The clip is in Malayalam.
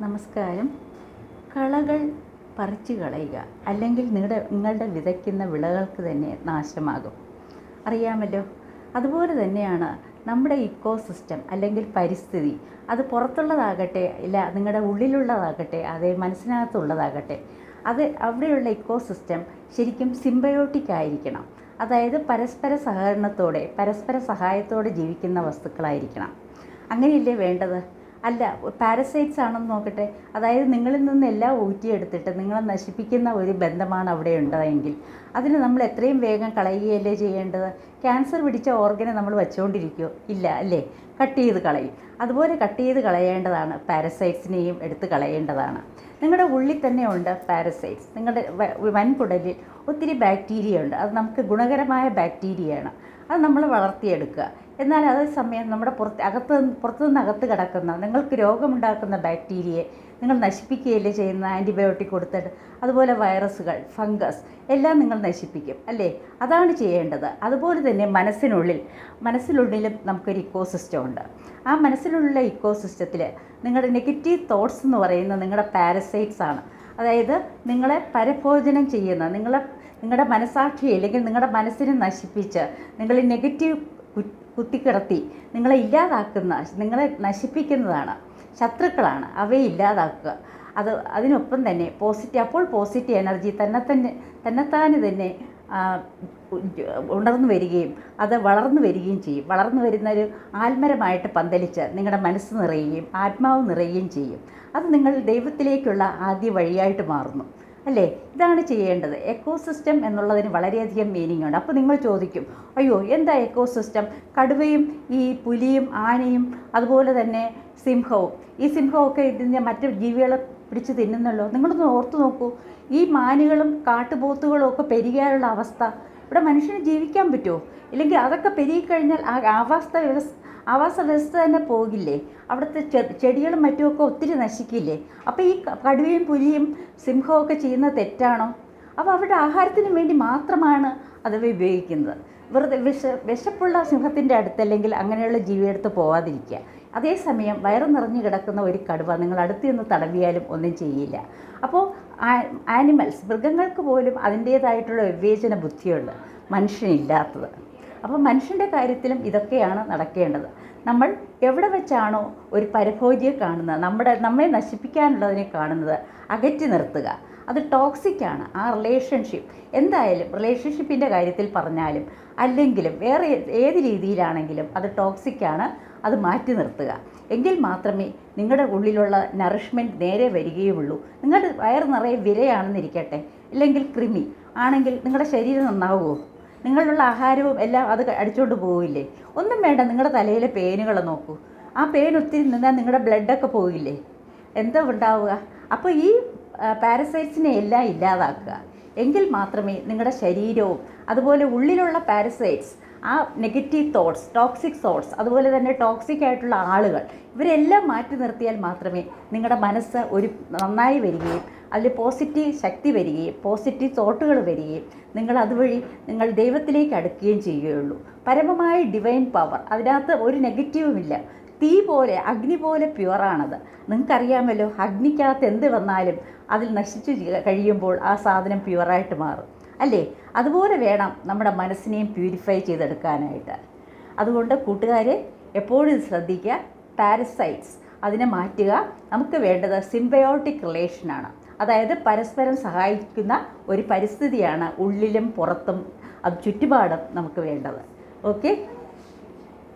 നമസ്കാരം. കളകൾ പറിച്ചു കളയുക അല്ലെങ്കിൽ നിങ്ങളുടെ നിങ്ങളുടെ വിതയ്ക്കുന്ന വിളകൾക്ക് തന്നെ നാശമാകും. അറിയാമല്ലോ അതുപോലെ തന്നെയാണ് നമ്മുടെ ഇക്കോ സിസ്റ്റം അല്ലെങ്കിൽ പരിസ്ഥിതി. അത് പുറത്തുള്ളതാകട്ടെ ഇല്ല നിങ്ങളുടെ ഉള്ളിലുള്ളതാകട്ടെ അതേ മനസ്സിനകത്തുള്ളതാകട്ടെ അത് അവിടെയുള്ള ഇക്കോ സിസ്റ്റം ശരിക്കും സിംബയോട്ടിക് ആയിരിക്കണം. അതായത് പരസ്പര സഹകരണത്തോടെ പരസ്പര സഹായത്തോടെ ജീവിക്കുന്ന വസ്തുക്കളായിരിക്കണം. അങ്ങനെയല്ലേ വേണ്ടത്? അല്ല പാരസൈറ്റ്സ് ആണെന്ന് നോക്കട്ടെ. അതായത് നിങ്ങളിൽ നിന്ന് എല്ലാം ഊറ്റിയെടുത്തിട്ട് നിങ്ങളെ നശിപ്പിക്കുന്ന ഒരു ബന്ധമാണ് അവിടെ ഉണ്ടതെങ്കിൽ അതിന് നമ്മൾ എത്രയും വേഗം കളയുകയല്ലേ ചെയ്യേണ്ടത്? ക്യാൻസർ പിടിച്ച ഓർഗനെ നമ്മൾ വെച്ചുകൊണ്ടിരിക്കുമോ ഇല്ല അല്ലേ? കട്ട് ചെയ്ത് കളയും. അതുപോലെ കട്ട് ചെയ്ത് കളയേണ്ടതാണ്. പാരസൈറ്റ്സിനെയും എടുത്ത് കളയേണ്ടതാണ്. നിങ്ങളുടെ ഉള്ളിൽ തന്നെ ഉണ്ട് പാരസൈറ്റ്സ് നിങ്ങളുടെ വൻകുടലിൽ ഒത്തിരി ബാക്ടീരിയ ഉണ്ട്. അത് നമുക്ക് ഗുണകരമായ ബാക്ടീരിയയാണ് അത് നമ്മൾ വളർത്തിയെടുക്കുക. എന്നാൽ അതേ സമയം നമ്മുടെ പുറത്ത് അകത്ത് പുറത്തു നിന്ന് അകത്ത് കിടക്കുന്ന നിങ്ങൾക്ക് രോഗമുണ്ടാക്കുന്ന ബാക്ടീരിയയെ നിങ്ങൾ നശിപ്പിക്കുകയല്ലേ ചെയ്യുന്ന ആന്റിബയോട്ടിക് കൊടുത്തിട്ട്. അതുപോലെ വൈറസുകൾ ഫംഗസ് എല്ലാം നിങ്ങൾ നശിപ്പിക്കും അല്ലേ? അതാണ് ചെയ്യേണ്ടത്. അതുപോലെ തന്നെ മനസ്സിനുള്ളിൽ മനസ്സിനുള്ളിലും നമുക്കൊരു ഇക്കോസിസ്റ്റം ഉണ്ട്. ആ മനസ്സിലുള്ള ഇക്കോസിസ്റ്റത്തിൽ നിങ്ങളുടെ നെഗറ്റീവ് തോട്ട്സ് എന്ന് പറയുന്ന നിങ്ങളുടെ പാരസൈറ്റ്സ് ആണ്. അതായത് നിങ്ങളെ പരഭോജനം ചെയ്യുന്ന നിങ്ങളെ നിങ്ങളുടെ മനസാക്ഷി അല്ലെങ്കിൽ നിങ്ങളുടെ മനസ്സിനെ നശിപ്പിച്ച് നിങ്ങളെ നെഗറ്റീവ് കുത്തിക്കിടത്തി നിങ്ങളെ ഇല്ലാതാക്കുന്ന നിങ്ങളെ നശിപ്പിക്കുന്നതാണ് ശത്രുക്കളാണ് അവയെ ഇല്ലാതാക്കുക. അത് അതിനൊപ്പം തന്നെ പോസിറ്റീവ് അപ്പോൾ പോസിറ്റീവ് എനർജി തന്നെ തന്നെ തന്നെത്താന് തന്നെ ഉണർന്നു വരികയും അത് വളർന്നു വരികയും ചെയ്യും. വളർന്നു വരുന്ന ഒരു ആത്മരമായിട്ട് പന്തലിച്ച് നിങ്ങളുടെ മനസ്സ് നിറയുകയും ആത്മാവ് നിറയുകയും ചെയ്യും. അത് നിങ്ങൾ ദൈവത്തിലേക്കുള്ള ആദ്യ വഴിയായിട്ട് മാറുന്നു. അല്ലേ? ഇതാണ് ചെയ്യേണ്ടത്. എക്കോ സിസ്റ്റം എന്നുള്ളതിന് വളരെയധികം മീനിങ് ഉണ്ട്. അപ്പോൾ നിങ്ങൾ ചോദിക്കും അയ്യോ എന്താ എക്കോ സിസ്റ്റം കടുവയും ഈ പുലിയും ആനയും അതുപോലെ തന്നെ സിംഹവും. ഈ സിംഹമൊക്കെ ഇതിന്റെ മറ്റ് ജീവികളെ പിടിച്ച് തിന്നുന്നല്ലോ. നിങ്ങളൊന്ന് ഓർത്തു നോക്കൂ. ഈ മാനുകളും കാട്ടുപോത്തുകളും ഒക്കെ പെരുകാനുള്ള അവസ്ഥ ഇവിടെ മനുഷ്യന് ജീവിക്കാൻ പറ്റുമോ? ഇല്ലെങ്കിൽ അതൊക്കെ പെരുകിക്കഴിഞ്ഞാൽ ആ ആവാസ വ്യവസ്ഥ ആവാസ വ്യവസ്ഥ തന്നെ പോകില്ലേ? അവിടുത്തെ ചെടികളും മറ്റുമൊക്കെ ഒത്തിരി നശിക്കില്ലേ? അപ്പോൾ ഈ കടുവയും പുലിയും സിംഹവും ഒക്കെ ചെയ്യുന്ന തെറ്റാണോ? അപ്പോൾ അവരുടെ ആഹാരത്തിന് വേണ്ടി മാത്രമാണ് അത് ഉപയോഗിക്കുന്നത്. വെറുതെ വിഷ വിശപ്പുള്ള സിംഹത്തിന്റെ അടുത്തല്ലെങ്കിൽ അങ്ങനെയുള്ള ജീവിയെടുത്ത് പോവാതിരിക്കുക. അതേസമയം വയറ് നിറഞ്ഞു കിടക്കുന്ന ഒരു കടുവ നിങ്ങൾ അടുത്ത് നിന്ന് തടവിയാലും ഒന്നും ചെയ്യില്ല. അപ്പോൾ ആനിമൽസ് മൃഗങ്ങൾക്ക് പോലും അതിന്റേതായിട്ടുള്ള വിവേചന ബുദ്ധിയുണ്ട്. മനുഷ്യനില്ലാത്തത് അപ്പോൾ മനുഷ്യന്റെ കാര്യത്തിലും ഇതൊക്കെയാണ് നടക്കേണ്ടത്. നമ്മൾ എവിടെ വെച്ചാണോ ഒരു പരഭോജിയെ കാണുന്നത് നമ്മുടെ നമ്മെ നശിപ്പിക്കാനുള്ളതിനെ കാണുന്നത് അകറ്റി നിർത്തുക. അത് ടോക്സിക്കാണ് ആ റിലേഷൻഷിപ്പ് എന്തായാലും റിലേഷൻഷിപ്പിന്റെ കാര്യത്തിൽ പറഞ്ഞാലും അല്ലെങ്കിലും വേറെ ഏത് രീതിയിലാണെങ്കിലും അത് ടോക്സിക്കാണ് അത് മാറ്റി നിർത്തുക. എങ്കിൽ മാത്രമേ നിങ്ങളുടെ ഉള്ളിലുള്ള നറിഷ്മെന്റ് നേരെ വരികയുള്ളൂ. നിങ്ങളുടെ വയറ് നിറയെ വിരയാണെന്നിരിക്കട്ടെ ഇല്ലെങ്കിൽ ക്രിമി ആണെങ്കിൽ നിങ്ങളുടെ ശരീരം നന്നാവുമോ? നിങ്ങളിലുള്ള ആഹാരവും എല്ലാം അത് അടിച്ചുകൊണ്ട് പോവില്ലേ? ഒന്നും വേണ്ട നിങ്ങളുടെ തലയിലെ പേനുകൾ നോക്കൂ. ആ പേൻ ഒത്തിരി നിന്നാൽ നിങ്ങളുടെ ബ്ലഡൊക്കെ പോവില്ലേ? എന്താ ഉണ്ടാവുക? അപ്പോൾ ഈ പാരസൈറ്റ്സിനെ എല്ലാം ഇല്ലാതാക്കുക. എങ്കിൽ മാത്രമേ നിങ്ങളുടെ ശരീരവും അതുപോലെ ഉള്ളിലുള്ള പാരസൈറ്റ്സ് ആ നെഗറ്റീവ് തോട്ട്സ് ടോക്സിക് തോട്ട്സ് അതുപോലെ തന്നെ ടോക്സിക് ആയിട്ടുള്ള ആളുകൾ ഇവരെല്ലാം മാറ്റി നിർത്തിയാൽ മാത്രമേ നിങ്ങളുടെ മനസ്സ് ഒരു നന്നായി വരികയും അതിൽ പോസിറ്റീവ് ശക്തി വരികയും പോസിറ്റീവ് തോട്ടുകൾ വരികയും നിങ്ങൾ അതുവഴി നിങ്ങൾ ദൈവത്തിലേക്ക് അടുക്കുകയും ചെയ്യുകയുള്ളൂ. പരമമായ ഡിവൈൻ പവർ അതിനകത്ത് ഒരു നെഗറ്റീവുമില്ല. തീ പോലെ അഗ്നി പോലെ പ്യുവറാണത് നിങ്ങൾക്കറിയാമല്ലോ അഗ്നിക്കകത്ത് എന്ത് വന്നാലും അതിൽ നശിച്ചു കഴിയുമ്പോൾ ആ സാധനം പ്യുവറായിട്ട് മാറും. അല്ലേ? അതുപോലെ വേണം നമ്മുടെ മനസ്സിനെയും പ്യൂരിഫൈ ചെയ്തെടുക്കാനായിട്ട്. അതുകൊണ്ട് കൂട്ടുകാരെ എപ്പോഴും ശ്രദ്ധിക്കുക. പാരസൈറ്റ്സ് അതിനെ മാറ്റുക. നമുക്ക് വേണ്ടത് സിംബയോട്ടിക് റിലേഷനാണ് അതായത് പരസ്പരം സഹായിക്കുന്ന ഒരു പരിസ്ഥിതിയാണ് ഉള്ളിലും പുറത്തും അത് ചുറ്റുപാടും നമുക്ക് വേണ്ടത്. ഓക്കെ